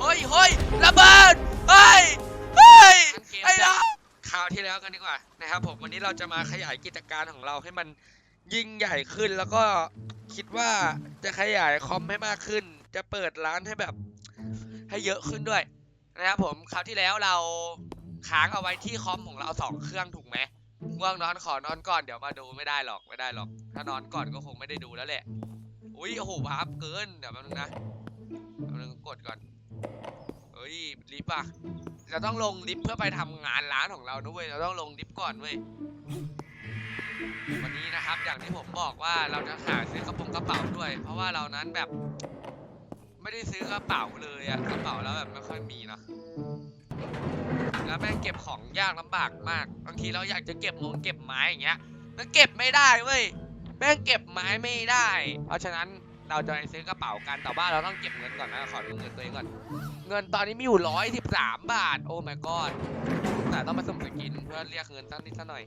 เฮ้ยเฮ้ยระเบิดเฮ้ยเฮ้ยไอ้น้องข่าวที่แล้วกันดีกว่านะครับผมวันนี้เราจะมาขยายกิจการของเราให้มันยิ่งใหญ่ขึ้นแล้วก็คิดว่าจะขยายคอมให้มากขึ้น จะเปิดร้านให้แบบให้เยอะขึ้นด้วยนะครับผมคราวที่แล้วเราค้างเอาไว้ที่คอมของเราสองเครื่องถูกไหมง่วงนอนขอนอนก่อนเดี๋ยวมาดูไม่ได้หรอกไม่ได้หรอก ถ้านอนก่อนก็คงไม่ได้ดูแล้วแหละอุ้ยโอ้โหวาร์ปเกินเดี๋ยวแป๊บนึงนะแป๊บนึงกดก่อนเฮ้ยลิฟต์อะเราต้องลงลิฟต์เพื่อไปทำงานร้านของเรานะเว้ยเราต้องลงลิฟต์ก่อนเว้ยวันนี้นะครับ อย่างที่ผมบอกว่าเราจะหาซื้อกระโปรงกระเป๋าด้วย เพราะว่าเรานั้นแบบ ไม่ได้ซื้อกระเป๋าเลยอะกระเป๋าแล้วแบบไม่ค่อยมีเนาะแล้วแม่งเก็บของยากลำบากมากบางทีเราอยากจะเก็บมงเก็บไม้อย่างเงี้ย มันเก็บไม่ได้เว้ยแม่งเก็บไม้ไม่ได้ เพราะฉะนั้น เราจะไปซื้อกระเป๋ากันแต่ว่าเราต้องเก็บเงินก่อนนะขอดูเงินตัวเองก่อน เงินตอนนี้มีอยู่ร้อยสิบสามบาท โอ้ my god แต่ต้องมาสุ่มสกินเพื่อเรียกเงินสักนิดสักหน่อย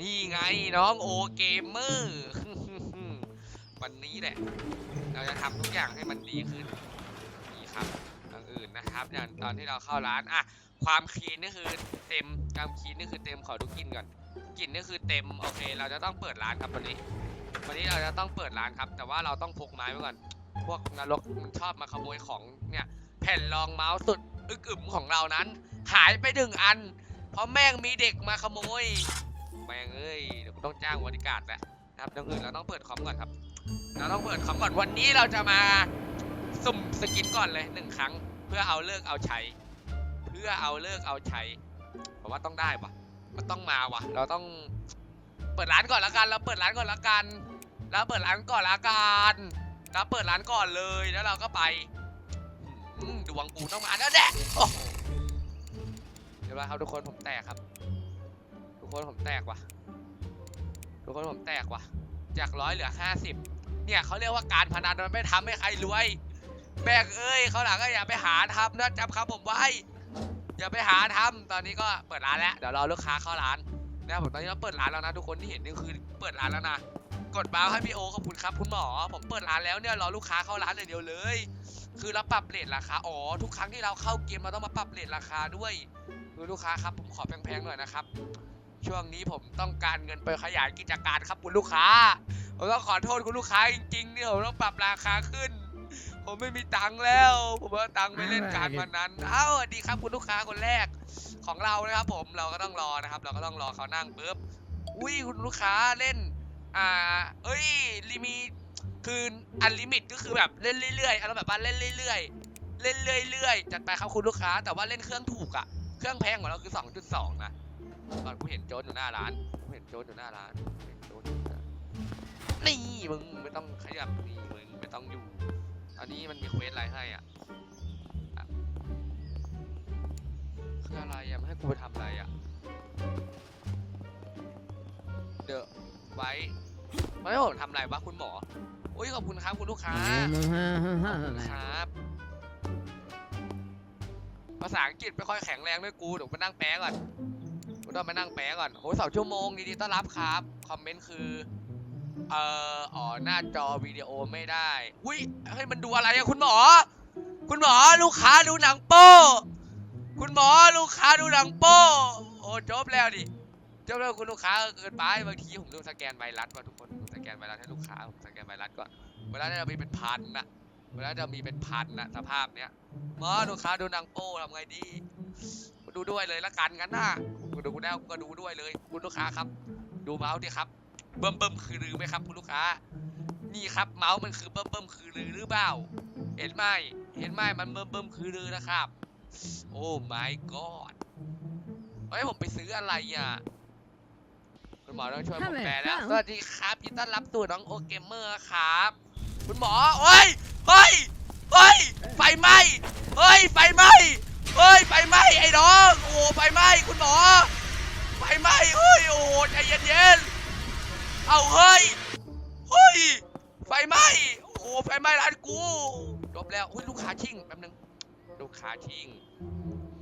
นี่ไงน้องโอเกมเมอร์วันนี้แหละ เราจะทำทุกอย่างให้มันดีขึ้นนี่ครับอย่างอื่นนะครับ อย่างตอนที่เราเข้าร้านอะความคีนนี่คือเต็มความคีนนี่คือเต็มขอดูกินก่อน กินนี่คือเต็มโอเค เราจะต้องเปิดร้านครับวันนี้ วันนี้เราจะต้องเปิดร้านครับ แต่ว่าเราต้องพกไม้ไว้ก่อน พวกนรกมันชอบมาขโมยของเนี่ย แผ่นรองเมาส์สุดอึกอึมของเรานั้น หายไปหนึ่งอัน เพราะแม่งมีเด็กมาขโมย แม่งเอ้ยเดี๋ยวต้องจ้างบริการแหละนะครับดังอื่นเราต้องเปิดคอมก่อนครับ เราต้องเปิดคอมก่อนวันนี้เราจะมาสุ่มสกินก่อนเลยหนึ่งครั้ง เพื่อเอาเลิกเอาใช้ เพื่อเอาเลิกเอาใช้ผมว่าต้องได้ปะมันต้องมาวะเราต้อง เปิดร้านก่อนละกัน เราเปิดร้านก่อนละกันเราเปิดร้านก่อนละกันเราเปิดร้านก่อนเลยแล้วเราก็ไปดวงกูต้องมาแล้วแหละเดี๋ยวครับทุกคนผมแตกครับ ทุกคนผมแตกว่ะ ทุกคนผมแตกว่ะ จากร้อยเหลือห้าสิบเนี่ยเขาเรียกว่าการพนันมันไม่ทำให้ใครรวย แบกเอ้ยเขาหลังก็อย่าไปหาทำนะจำคำผมไว้ อย่าไปหาทำตอนนี้ก็เปิดร้านแล้ว เดี๋ยวรอลูกค้าเข้าร้าน นะครับผมตอนนี้เราเปิดร้านแล้วนะทุกคนที่เห็นนี่คือเปิดร้านแล้วนะกดบ้าวให้พี่โอขอบคุณครับคุณหมอ ผมเปิดร้านแล้วเนี่ยรอลูกค้าเข้าร้านเลยเดียวเลย คือเราปรับเรทราคาอ๋อทุกครั้งที่เราเข้าเกมเราต้องมาปรับเรทราคาด้วยคือลูกค้าครับผมขอแพงๆหน่อยนะครับ ช่วงนี้ผมต้องการเงินไปขยายกิจการครับคุณลูกค้าผมต้องขอโทษคุณลูกค้าจริงๆเนี่ยผมต้องปรับราคาขึ้น ผมไม่มีตังค์แล้ว ผมเอาตังค์ไปเล่นการพนันเอ้าสวัสดีครับคุณลูกค้าคนแรก ของเรานะครับ ผมเราก็ต้องรอนะครับ เราก็ต้องรอเขานั่งปุ๊บอุ้ยคุณลูกค้าเล่น อ่า เอ้ยลิมิคืออันลิมิตก็คือแบบเล่นเรื่อยๆอารมณ์แบบว่าเล่นเรื่อยๆเล่นเรื่อยๆจัดไปครับคุณลูกค้า แต่ว่าเล่นเครื่องถูกอะเครื่องแพงกว่าเราคือ 2.2 นะตอนกูเห็นโจนอยู่หน้าร้านกูเห็นโจนอยู่หน้าร้านเห็นโจนอยู่หน้านี่มึงไม่ต้องขยับนี่มึงไม่ต้องอยู่ ตอนนี้มันมีเควสอะไรให้อะ คืออะไรอะไม่ให้กูไปทำอะไรอะเดอะไว้ไม่ให้ผมทำอะไรวะคุณหมออุ้ยขอบคุณครับคุณลูกค้าขอบคุณครับ ภาษาอังกฤษไม่ค่อยแข็งแรงด้วยกูเดี๋ยวมานั่งแปลก่อนกูต้องมานั่งแปลก่อนโหสองชั่วโมงยินดีต้อนรับครับคอมเมนต์คือเอ่ออ๋อหน้าจอวิดีโอไม่ได้อุ้ยเฮ้ยมันดูอะไรอะคุณหมอ คุณหมอลูกค้าดูหนังโป้ คุณหมอลูกค้าดูหนังโป้โอ้จบแล้วดิจบแล้วคุณลูกค้าเกินไปบางทีผมดูสแกนไวรัสว่าทุกคนผมสแกนไวรัสให้ลูกค้าผมสแกนไวรัสก่อนเวลาเรามีเป็นพันนะเวลาเรามีเป็นพันนะสภาพเนี้ยหมอลูกค้าดูหนังโป้ทำไงดีดูด้วยเลยละกันกันนะกูดูแล้วก็ดูด้วยเลย คุณลูกค้าครับ ดูเมาส์ดิครับ เบิ่มเบิ่มคือรือไหมครับ คุณลูกค้า นี่ครับเมาส์มันคือเบิ่มเบิ่มคือรือหรือเปล่า เห็นไหมเห็นไหมมันเบิ่มเบิ่มคือรือนะครับ โอ้ my god เฮ้ยผมไปซื้ออะไรอะ คุณหมอต้องช่วยผมแปลแล้ว สวัสดีครับยินดีต้อนรับสู่น้องโอเกมเมอร์ครับ คุณหมอเฮ้ย เฮ้ย เฮ้ย ไฟไหม้ เฮ้ย ไฟไหม้ เฮ้ย ไฟไหม้ไอ้น้อง โอ้ ไฟไหม้คุณหมอ ไฟไหม้ เฮ้ย โอ้ ใจเย็นๆ เอาเฮ้ย เฮ้ย ไฟไหม้ โอ้โหไฟไหม้ร้านกู จบแล้วเฮ้ยลูกค้าชิ่งแป๊บนึงลู กค้าชิ่ง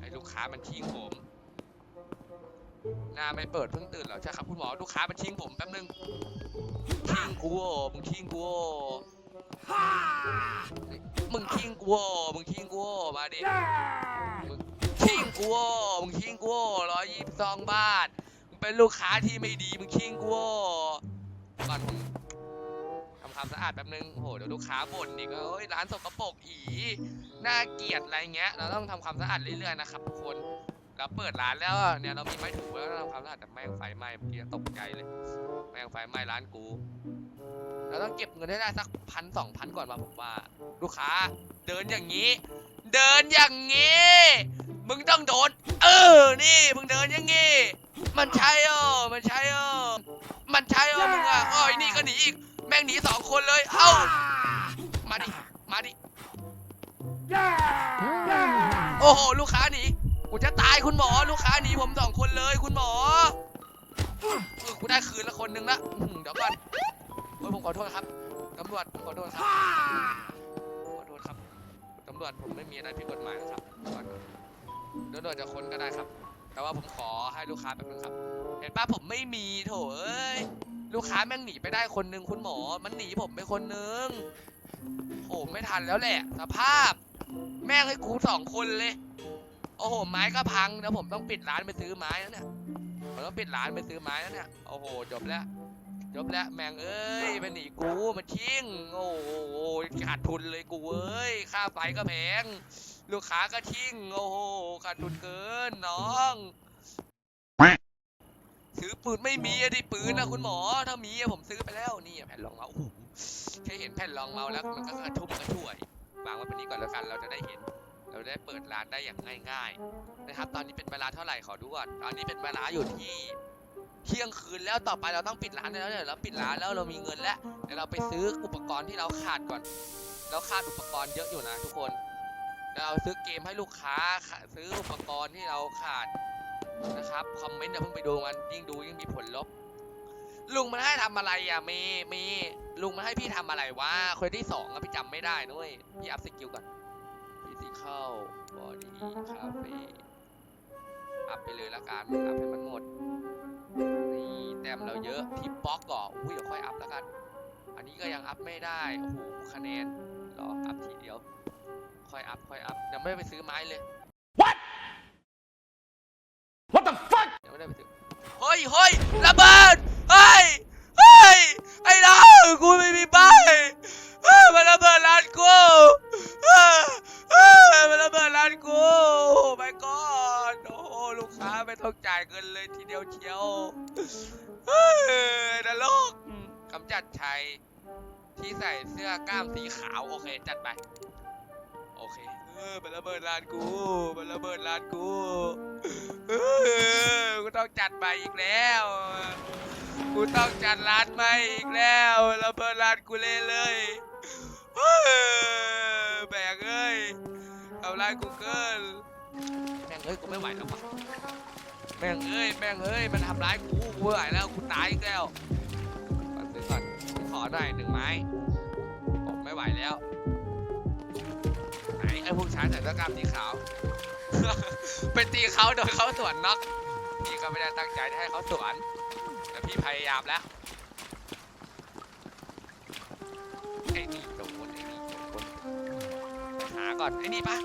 ไอ้ลูกค้ามันชิ่งผมหน้าไม่เปิดเพิ่งตื่นเหรอใช่ครับคุณหมอลูกค้ามันชิ่งผมแป๊บนึงชิ่งกูโอ้มึงชิ่งกูโอ้มึงทิ้งกูโว้มึงทิ้งกูโว้มาดิมึงทิ้งกูโว้มึงทิ้งกูโว้ร้อยยี่สิบสองบาทมึงเป็นลูกค้าที่ไม่ดีมึงทิ้งกูโว้ก่อนผมทำความสะอาดแป๊บนึงโอ้โหเดี๋ยวลูกค้าบ่นอีกว่าเอ้ยร้านสกปรกอี น่าเกลียดอะไรเงี้ย เราต้องทำความสะอาดเรื่อยๆนะครับทุกคนเราเปิดร้านแล้วเนี่ยเรามีไม้ถูแล้วเราทำความสะอาดแต่แม่งไฟไหม้เมื่อกี้ตกใจเลย แม่งไฟไหม้ร้านกูเราต้องเก็บเงินให้ได้สักพันสองพันก่อนมาผมว่า ลูกค้า เดินอย่างนี้ เดินอย่างนี้ มึงต้องโดน เออ นี่มึงเดินอย่างงี้ มันใช่เออมันใช่เออมันใช่เออมึงอะอ้อยนี่ก็หนีอีก แม่งหนีสองคนเลย เอ้า มาดิ มาดิ โอ้โหลูกค้าหนีกูจะตายคุณหมอ ลูกค้าหนีผมสองคนเลยคุณหมอเออกูได้คืนละคนหนึ่งละอื้อหือเดี๋ยวก่อนโอ้ยผมขอโทษครับตำรวจผมขอโทษครับผมขอโทษครับตำรวจผมไม่มีอะไรผิดกฎหมายนะครับก่อนตำรวจจะคนก็ได้ครับ แต่ว่าผมขอให้ลูกค้าแป๊บนึงครับ เห็นป้าผมไม่มีโถเอ้ยลูกค้าแม่งหนีไปได้คนหนึ่งคุณหมอ มันหนีผมไปคนหนึ่งโอ้ไม่ทันแล้วแหละสภาพ แม่งให้กูสองคนเลย โอ้โห ไม้ก็พังแล้วผมต้องปิดร้านไปซื้อไม้แล้วเนี่ย ผมต้องปิดร้านไปซื้อไม้แล้วเนี่ย โอ้โห จบแล้ว จบแล้ว แม่งเอ้ยมันหนีกูมันชิงโอ้โห ขาดทุนเลยกูเอ้ย ค่าไฟก็แพง ลูกค้าก็ชิงโอ้โห ขาดทุนเกินน้องซื้อปืนไม่มีอะดิปืนนะคุณหมอ ถ้ามีอะผมซื้อไปแล้วนี่แผ่นรองเมาส์แค่เห็นแผ่นรองเมาส์แล้วมันก็กระชุ่มกระชวย วางไว้บนนี้ก่อนแล้วกัน เราจะได้เห็น เราได้เปิดร้านได้อย่างง่ายๆนะครับ ตอนนี้เป็นเวลาเท่าไหร่ขอดูก่อนตอนนี้เป็นเวลาอยู่ที่เที่ยงคืนแล้วต่อไปเราต้องปิดร้านแล้วเนี่ยเราปิดร้านแล้วเรามีเงินแล้วเดี๋ยวเราไปซื้ออุปกรณ์ที่เราขาดก่อน เราขาดอุปกรณ์เยอะอยู่นะทุกคนเดี๋ยวเราซื้อเกมให้ลูกค้าขาซื้ออุปกรณ์ที่เราขาดนะครับคอมเมนต์อย่าเพิ่งไปดูมันยิ่งดูยิ่งมีผลลบ ลุงมันให้ทำอะไรอะเมย์เมย์ลุงมันให้พี่ทำอะไรวะคนที่สองอะพี่จำไม่ได้ด้วยพี่อัพสกิลก่อน physical body cafe อัพไปเลยละกันอัพให้มันหมดนี่แต้มเราเยอะที่บล็อกก่อนอุ้ยเดี๋ยวค่อยอัพแล้วกัน อันนี้ก็ยังอัพไม่ได้โอ้โหคะแนนรออัพทีเดียว ค่อยอัพค่อยอัพยังไม่ได้ไปซื้อไม้เลย What? What the fuck? ยังไม่ได้ไปซื้อเฮ้ยเฮ้ยระเบิด เฮ้ย เฮ้ย ไอ้น้องกูไม่มีป้ายเฮ้ยมันระเบิดร้านกูมันระเบิดร้านกูโอ้ my god โอ้โหลูกค้าไม่ต้องจ่ายเงินเลยทีเดียวเชียวนรกกำจัดชัยที่ใส่เสื้อกล้ามสีขาวโอเคจัดไป โอเค เออมันระเบิดร้านกูมันระเบิดร้านกู เออกูต้องจัดใหม่อีกแล้ว กูต้องจัดร้านใหม่อีกแล้วระเบิดร้านกูเล่นเลยเฮ้ยแบกเอ้ยทำร้ายกูเกินแม่งเอ้ยกูไม่ไหวแล้ววะแม่งเอ้ยแม่งเอ้ยมันทำร้ายกูกูไม่ไหวแล้วกูตายอีกแล้วก่อนซื้อก่อนขอหน่อยหนึ่งไม้ผมไม่ไหวแล้วไหนไอ้พวกชายใส่เสื้อกล้ามสีขาว ไปตีเขาโดนเขาสวนน็อกพี่ก็ไม่ได้ตั้งใจให้เขาสวน แต่พี่พยายามแล้วไอ้นี่โดนไอ้นี่โดนไปหาก่อนไอ้นี่ปะ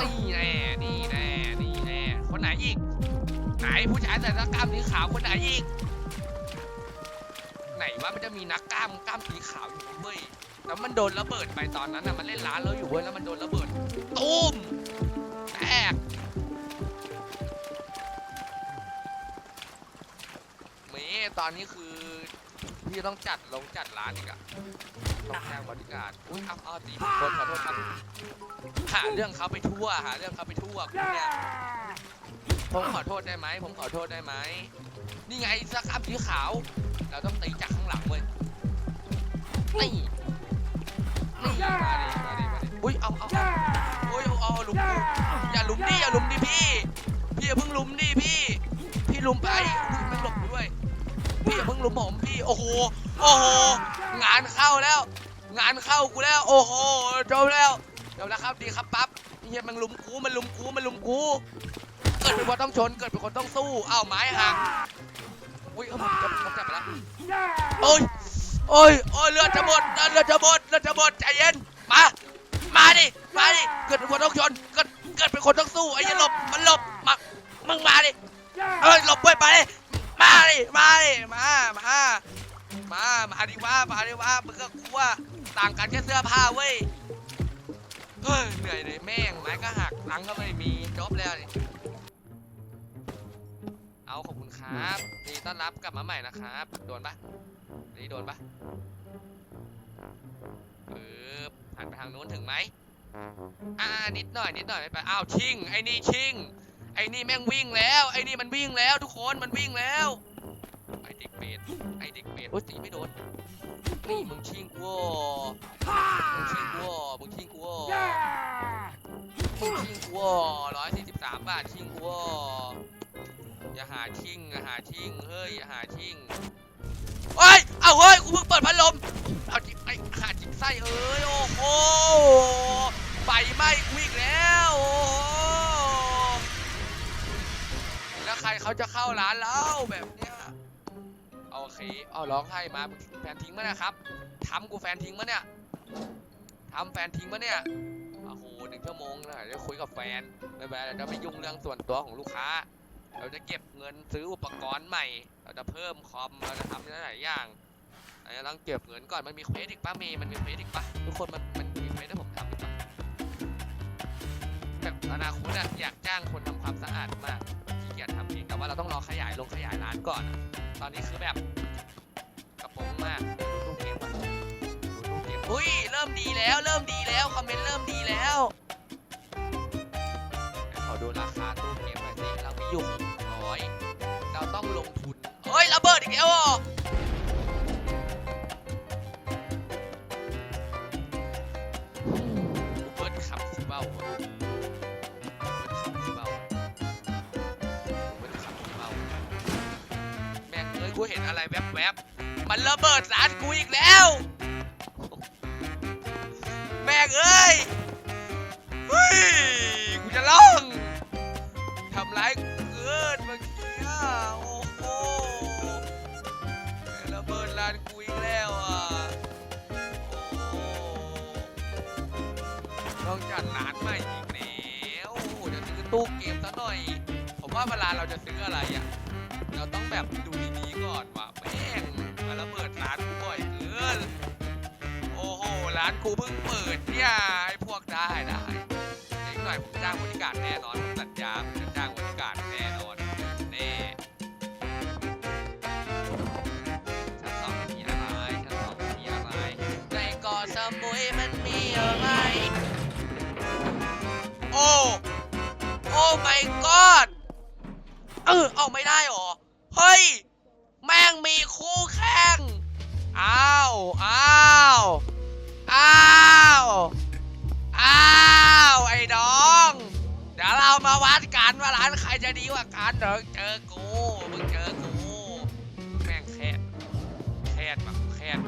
นี่แน่นี่แน่นี่แน่คนไหนอีก ไหนผู้ชายใส่เสื้อกล้ามสีขาวคนไหนอีก ไหนว่ามันจะมีนักกล้ามกล้ามสีขาวอยู่เว้ยแล้วมันโดนระเบิดไปตอนนั้นน่ะมันเล่นร้านเราอยู่เว้ยแล้วมันโดนระเบิด อนนี้คือพี่ต้องจัดลงจัดร้านอีกอะต้องแจ้งบริการอุ้ยเอาเอาตีผิดคนขอโทษครับหาเรื่องเขาไปทั่วหาเรื่องเขาไปทั่วคุณเนี่ยผมขอโทษได้ไหมผมขอโทษได้ไหมนี่ไงสครับสีขาวเราต้องตีจากข้างหลังเว้ยนี่นี่มาดิมาดิมาดิอุ้ยเอาเอาเอาโอ้ยเอาเอาหลุมกูอย่าหลุมดิอย่าหลุมดิพี่พี่อย่าเพิ่งหลุมดิพี่ พี่หลุมไปอุ้ยแม่งหลบกูด้วย พี่อย่าเพิ่งลุมผมพี่โอ้โหโอ้โหงานเข้าแล้ว งานเข้ากูแล้ว โอ้โหจบแล้วจบแล้วครับดีครับปั๊บเฮียมันลุมกูมันลุมกูมันลุมกูเกิดเป็นคนต้องชนเกิดเป็นคนต้องสู้อ้าวไม้หักอุ้ยเอาผมจับผมจับไปแล้วโอ้ยโอ้ยโอ้ยเลือดจะหมดเลือดจะหมดเลือดจะหมดใจเย็นมามาดิมาดิเกิดเป็นคนต้องชนเกิดเกิดเป็นคนต้องสู้ไอ้เหี้ยันหลบมันหลบมามึงมาดิเอ้ยหลบไปไป มาดิมาดิมา มา มา มาดิว่ามาดิว่ามึงก็กลัวต่างกันแค่เสื้อผ้าเว้ย เฮ้ยเหนื่อยเลยแม่งไม้ก็หักหลังก็ไม่มีจบแล้วนี่เอาขอบคุณครับดีต้อนรับกลับมาใหม่นะครับ โดนปะนี่โดนปะปึ๊บหันไปทางนู้นถึงไหมอ่านิดหน่อยนิดหน่อยไม่ไปอ้าวชิงไอ้นี่ชิง ไอ้นี่แม่งวิ่งแล้ว ไอ้นี่มันวิ่งแล้ว ทุกคนมันวิ่งแล้ว ไอ้เด็กเปรตไอ้เด็กเปรตโอ๊ยตีไม่โดนนี่มึงชิงกูอะมึงชิงกูอะมึงชิงกูอะมึงชิงกูร้อยสี่สิบสามบาทชิงกูอะอย่าหาชิงอย่าหาชิงเฮ้ยอย่าหาชิงเฮ้ย เอาเฮ้ยกูเพิ่งเปิดพัดลม เอาจิไอ้ เขาจะเข้าร้านเราแบบเนี้ยโอเคเอาร้องไห้มาแฟนทิ้งมั้ยนะครับทำกูแฟนทิ้งมั้ยเนี่ยทำแฟนทิ้งมั้ยเนี่ยโอ้โหหนึ่งชั่วโมงนะเดี๋ยวคุยกับแฟนไม่เป็นไรเราจะไม่ยุ่งเรื่องส่วนตัวของลูกค้า เราจะเก็บเงินซื้ออุปกรณ์ใหม่ เราจะเพิ่มคอมเราจะทำหลายอย่างเราจะต้องเก็บเงินก่อนมันมีเควสอีกปะเมย์มันมีเควสอีกปะทุกคนมันมันมีเควสให้ผมทำอีกปะแบบอนาคตอะอยากจ้างคนทำความสะอาดมาก เพียงแต่ว่าเราต้องรอขยายลงขยายร้านก่อน ตอนนี้คือแบบกระโปรงมากดูตู้เกมก่อนดูตู้เกมอุ้ยเริ่มดีแล้ว เริ่มดีแล้วคอมเมนต์เริ่มดีแล้วขอดูราคาตู้เกมหน่อยสิเรามีอยู่ร้อยเราต้องลงทุนเฮ้ยระเบิดอีกแล้วอะ ห็นอะไรแวบๆ มันระเบิดร้านกูอีกแล้ว แม่งเอ้ยเฮ้ยกูจะร้องทำร้ายกูเกินเมื่อกี้โอ้โหระเบิดร้านกูอีกแล้วอะโอ้โหต้องจัดร้านใหม่อีกแล้วโอ้โหเดี๋ยวซื้อตู้เกมซะหน่อย ผมว่าเวลาเราจะซื้ออะไรอะ เราต้องแบบดูดีๆก่อนว่ะแม่งมาระเบิดร้านกูบ่อยเกินโอ้โหร้านกูเพิ่งเปิดเนี่ยไอ้พวกได้ได้อีกหน่อยผมจ้างบริการแน่นอนผมสัญญาผมจะจ้างบริการแน่นอนแน่ชั้นสองมันมีอะไรชั้นสองมันมีอะไรในเกาะสมุยมันมีอะไรโอ้โอ้ my god เออเอาไม่ได้หรอ เฮ้ย แม่งมีคู่แข่ง อ้าว อ้าว อ้าว อ้าว ไอ้น้อง เดี๋ยวเรามาวัดกันว่าร้านใครจะดีกว่ากันเดี๋ยวเจอกู มึงเจอกู แม่งแค่แค่แบบแค่แบ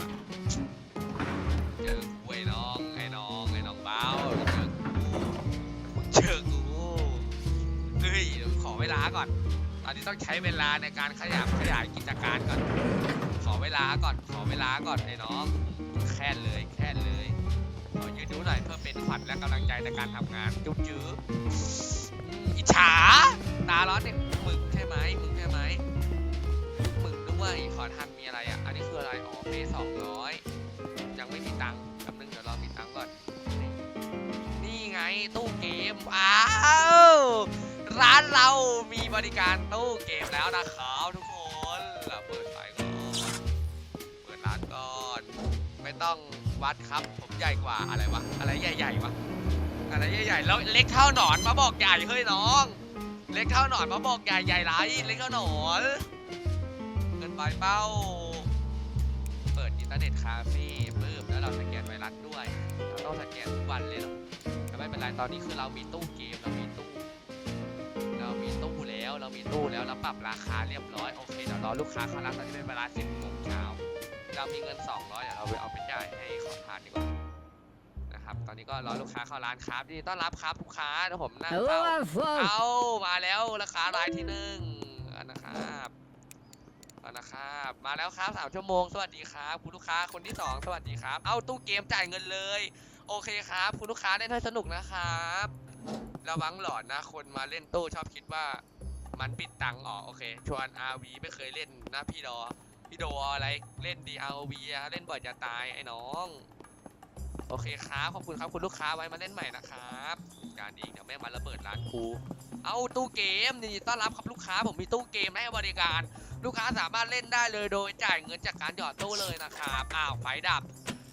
เจอกูไอ้น้อง ไอ้น้อง ไอ้น้องเบ้าเจอกูมึงเจอกูเฮ้ยเดี๋ยวขอเวลาก่อน อันนี้ต้องใช้เวลาในการขยับขยายกิจการก่อน ขอเวลาก่อน ขอเวลาก่อนไอ้น้อง แค่เลยแค่เลย ขอยืนดูหน่อยเพื่อเป็นขวัญและกำลังใจในการทำงานจุ๊บจื้ออิจฉา ตาร้อนเนี่ยมึงใช่ไหมมึงใช่ไหมมึงด้วยขอทันมีอะไรอะ อันนี้คืออะไร อ๋อเปสองร้อยยังไม่มีตังค์แป๊บนึงเดี๋ยวรอมีตังค์ก่อน นี่ไงตู้เกม อ้าว ร้านเรามีบริการตู้เกมแล้วนะครับทุกคนเราเปิดไฟก่อนเปิดร้านก่อน ไม่ต้องวัดครับ ผมใหญ่กว่าอะไรวะ อะไรใหญ่ๆวะ อะไรใหญ่ๆแล้วเล็กเท่าหนอนมาบอกใหญ่เฮ้ยน้อง เล็กเท่าหนอนมาบอกใหญ่ใหญ่ไรเล็กเท่าหนอนเกินไปเป้า เปิดอินเทอร์เน็ตคาเฟ่ปึ๊บแล้วเราสแกนไวรัสด้วยเราต้องสแกนทุกวันเลยเหรอแต่ไม่เป็นไรตอนนี้คือเรามีตู้เกมเรามี เรามีตู้แล้วเราปรับราคาเรียบร้อยโอเคเดี๋ยวรอลูกค้าเขารับตอนนี้เป็นเวลา10โมงเช้าเรามีเงิน 200เดี๋ยวเราไปเอาไปจ่ายให้ขอทานดีกว่านะครับตอนนี้ก็รอลูกค้าเข้าร้านครับยินดีต้อนรับครับลูกค้าเดี๋ยวผมนั่งเฝ้า Hello, folks. เอามาแล้วราคารายที่หนึ่งนะครับตเอานะครับมาแล้วครับสามชั่วโมง สวัสดีครับ คุณลูกค้าคนที่สองสวัสดีครับ เอาตู้เกมจ่ายเงินเลย โอเคครับ คุณลูกค้าเล่นให้สนุกนะครับระวังหลอนนะคนมาเล่นตู้ชอบคิดว่า มันปิดตังค์อ๋อโอเค ชวน RV ไม่เคยเล่นนะพี่ดอ พี่โดอะไรเล่น DRV อะเล่นบ่อยจะตายไอ้น้อง โอเคครับขอบคุณครับคุณลูกค้าไว้มาเล่นใหม่นะครับการดีเดี๋ยวแม่งมาระเบิดร้านกูเอาตู้เกมนี่ต้อนรับครับลูกค้าผมมีตู้เกมให้บริการ ลูกค้าสามารถเล่นได้เลยโดยจ่ายเงินจากการหยอดตู้เลยนะครับอ้าวไฟดับ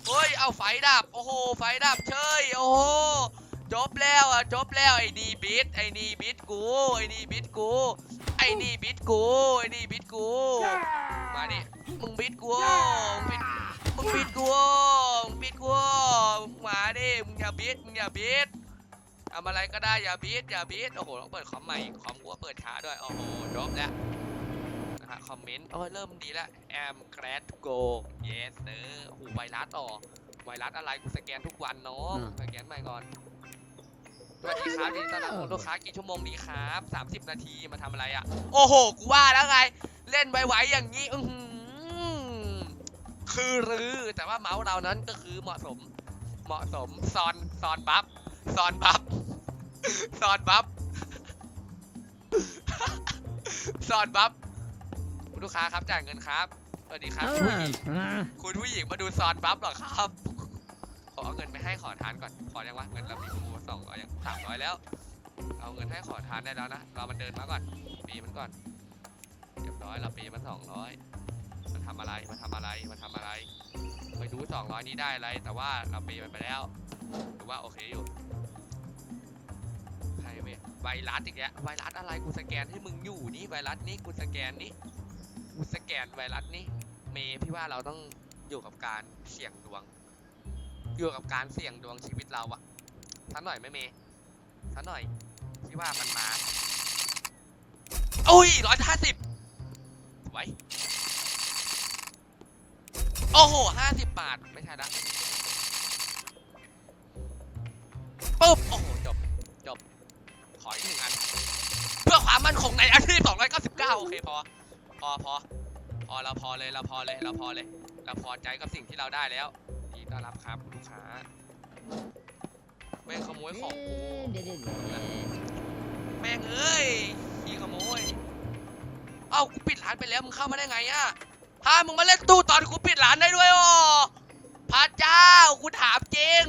เฮ้ยเอาไฟดับโอ้โหไฟดับเชยโอ้โห จบแล้วอะจบแล้วไอ้นี่บิดไอ้นี่บิดกูไอ้นี่บิดกูไอ้นี่บิดกูไอ้นี่บิดกูมาดิมึงบิดกูมึงบิดมึงบิดกูมึงบิดกูมึงมาดิมึงอย่าบิดมึงอย่าบิดทำอะไรก็ได้อย่าบิดอย่าบิดโอ้โหต้องเปิดคอมใหม่คอมกูก็เปิดช้าด้วยโอ้โหจบแล้วนะฮะคอมเมนต์โอ้ยเริ่มดีแล้ว am glad to go yes เออโอ้โหไวรัสต่อไวรัสอะไรกูสแกนทุกวันเนาะอืมสแกนใหม่ก่อนส วัสดีครับยินดีต้อนรับคุณลูกค้ากี่ชั่วโมงดีครับ30นาทีมาทำอะไรอะ โอ้โห กูว่าแล้วไง เล่นไวๆอย่างนี้อือหือคือรือ แต่ว่าเมาส์เรานั้นก็คือเหมาะสม เหมาะสมซอนซอนบัฟซอนบัฟซอนบัฟซอนบัฟคุณลูกค้าครับจ่ายเงินครับสวัสดีครับคุณผู้หญิงคุณผู้หญิงมาดูซอนบัฟเหรอครับ ขอเอาเงินไปให้ขอทานก่อน ขอยังวะเงินเรามีครูสองร้อยยังสามร้อยแล้ว เอาเงินให้ขอทานได้แล้วนะ เรามันเดินมาก่อนปีมันก่อนเรียบร้อยเราปีมันสองร้อยมันทำอะไร มันทำอะไร มันทำอะไร ไม่รู้สองร้อยนี้ได้อะไร แต่ว่าเราปีมันไปแล้วถือว่าโอเคอยู่ใครเว้ยไวรัสอีกแล้วไวรัสอะไรกูสแกนให้มึงอยู่นี่ไวรัสนี่กูสแกนนี่กูสแกนไวรัสนี่เมย์พี่ว่าเราต้องอยู่กับการเสี่ยงดวง อยู่กับการเสี่ยงดวงชีวิตเราอะสักหน่อยไหมเมย์สักหน่อยพี่ว่ามันมาโอ้ยร้อยห้าสิบไว้โอ้โหห้าสิบบาท ไม่ใช่ละปุ๊บ โอ้โห จบ จบ ขออีกหนึ่งอัน เพื่อความมั่นคงในอาชีพ299โอเคพอ พอพอพอเราพอเลย เราพอเลย เราพอเลย เราพอใจกับสิ่งที่เราได้แล้ว ดีต้อนรับครับคุณลูกค้าแม่งขโมยของกูแม่งเอ้ยขี้ขโมยเอ้ากูปิดร้านไปแล้วมึงเข้ามาได้ไงอะฮะมึงมาเล่นตู้ตอนกูปิดร้านได้ด้วยอ๋อพระเจ้ากูถามจริง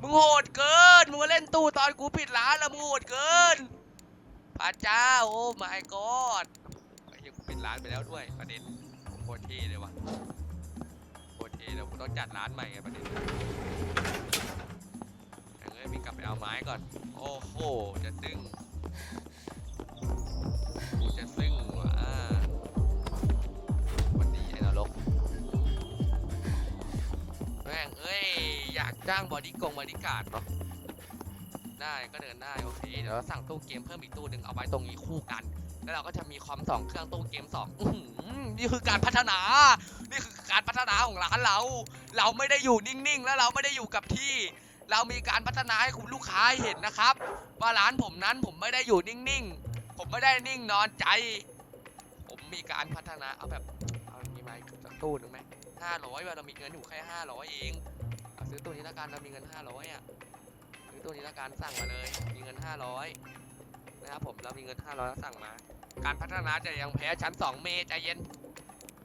มึงโหดเกินมึงมาเล่นตู้ตอนกูปิดร้านแล้วมึงโหดเกินพระเจ้าโอ้ my god ไอ้เหี้ยกูปิดร้านไปแล้วด้วยประเด็นโคตรเท่เลยว่ะโคตร เท่เลยกูต้องจัดร้านใหม่ไงประเด็นแม่งเอ้ยมีกลับไปเอาไม้ก่อน โอ้โห จะซึ้งกูจะซึ้งว่ะวันนี้ไอ้นรกแม่งเอ้ย อยากจ้างบอดี้กงบอดี้การ์ดเนาะได้ก็เดินได้โอเคเดี๋ยวเราสั่งตู้เกมเพิ่มอีกตู้หนึ่งเอาไว้ตรงนี้คู่กัน แล้วเราก็จะมีคอมสองเครื่องตู้เกมสองอนี่คือการพัฒนา นี่คือการพัฒนาของร้านเรา เราไม่ได้อยู่นิ่งๆ แล้วเราไม่ได้อยู่กับที่ เรามีการพัฒนาให้คุณลูกค้าเห็นนะครับ ว่าร้านผมนั้นผมไม่ได้อยู่นิ่งๆ ผมไม่ได้นิ่งนอนใจ ผมมีการพัฒนาเอาแบบเอามีไหมสักตู้หนึ่งไหมห้าร้อยเรามีเงินอยู่แค่ห้าร้อยเองเอาซื้อตู้นี้ละกันเรามีเงินห้าร้อยอะซื้อตัวนี้ละกันสั่งมาเลยมีเงิน500นะครับผมเรามีเงิน500แล้วสั่งมา การพัฒนาจะยังแพ้ชั้น2เมย์ใจเย็น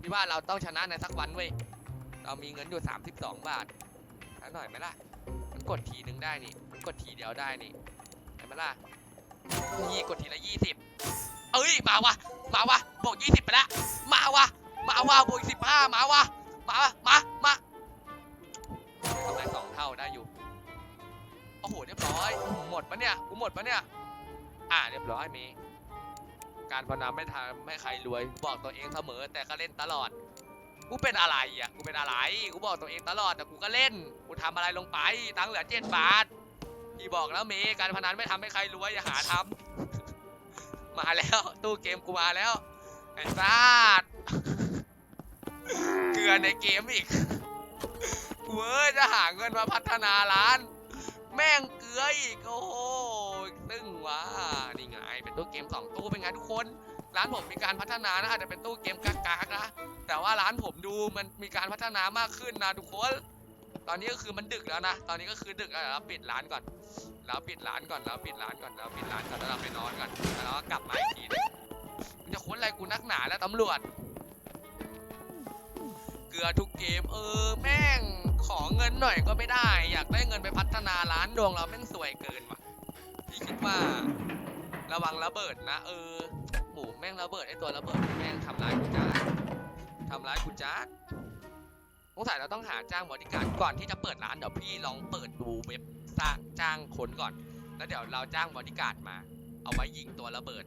พี่ว่าเราต้องชนะในสักวันเว้ย เรามีเงินอยู่ 32 บาทช้หน่อยไหมล่ะ มันกดทีนึงได้นี่ มันกดทีเดียวได้นี่เห็นไหมล่ะยี่กดทีละ 20 เอ้ย มาวะ มาวะบวก20 ไปละ มาวะ มาวะบวก15 มาวะ มาวะ มา มาทำได้สองเท่าได้อยู่ โอ้โห เรียบร้อย หมดปะเนี่ย กูหมดปะเนี่ย อ่า เรียบร้อยมี การพนันไม่ทำให้ใครรวยบอกตัวเองเสมอ แต่ก็เล่นตลอดกูเป็นอะไรอะกูเป็นอะไรกูบอกตัวเองตลอดแต่กูก็เล่นกูทำอะไรลงไปตังเหลือเจ็ดบาทพี่บอกแล้วเมย์การพนันไม่ทำให้ใครรวยอย่าหาทำมาแล้วตู้เกมกูมาแล้วไอ้ซาดเกลือในเกมอีกกูเอ้ยจะหาเงินมาพัฒนาร้าน แม่งเกลืออีกโอ้โหซึ่งว่านี่ไงเป็นตู้เกมสองตู้เป็นไงทุกคน ร้านผมมีการพัฒนานะอาจจะเป็นตู้เกมกากๆนะแต่ว่าร้านผมดูมันมีการพัฒนามากขึ้นนะทุกคน ตอนนี้ก็คือมันดึกแล้วนะ ตอนนี้ก็คือดึกแล้วเราปิดร้านก่อนแล้วปิดร้านก่อนแล้วปิดร้านก่อนแล้วปิดร้านก่อนแล้วเราไปนอนก่อนแล้วก็กลับมาอีกทีมึงจะค้นอะไรกูนักหนาแล้วตำรวจ ลือทุกเกม เออแม่งขอเงินหน่อยก็ไม่ได้ อยากได้เงินไปพัฒนาร้านดวงเราแม่งสวยเกินว่ะพี่คิดว่า ระวังระเบิดนะ เออหมูแม่งระเบิดไอตัวระเบิดแม่งทำร้ายกูจ้าทำร้ายกูจ้าสงสัยเราต้องหาจ้างบริการก่อนที่จะเปิดร้านเดี๋ยวพี่ลองเปิดดูเว็บสร้างจ้างคนก่อน แล้วเดี๋ยวเราจ้างบริการมา เอาไว้ยิงตัวระเบิด